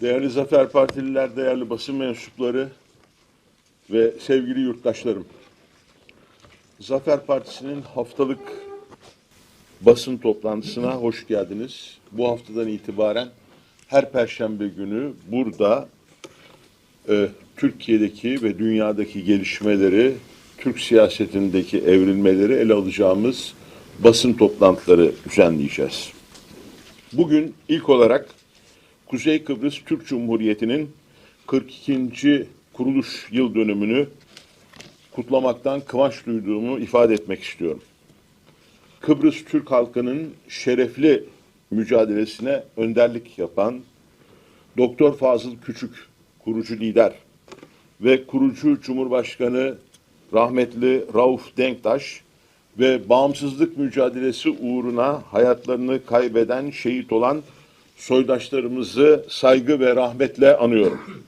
Değerli Zafer Partililer, değerli basın mensupları ve sevgili yurttaşlarım. Zafer Partisi'nin haftalık basın toplantısına hoş geldiniz. Bu haftadan itibaren her perşembe günü burada e, Türkiye'deki ve dünyadaki gelişmeleri, Türk siyasetindeki evrilmeleri ele alacağımız basın toplantıları düzenleyeceğiz. Bugün ilk olarak Kuzey Kıbrıs Türk Cumhuriyeti'nin 42. kuruluş yıl dönümünü kutlamaktan kıvanç duyduğumu ifade etmek istiyorum. Kıbrıs Türk halkının şerefli mücadelesine önderlik yapan Doktor Fazıl Küçük, kurucu lider ve kurucu Cumhurbaşkanı rahmetli Rauf Denktaş ve bağımsızlık mücadelesi uğruna hayatlarını kaybeden, şehit olan soydaşlarımızı saygı ve rahmetle anıyorum.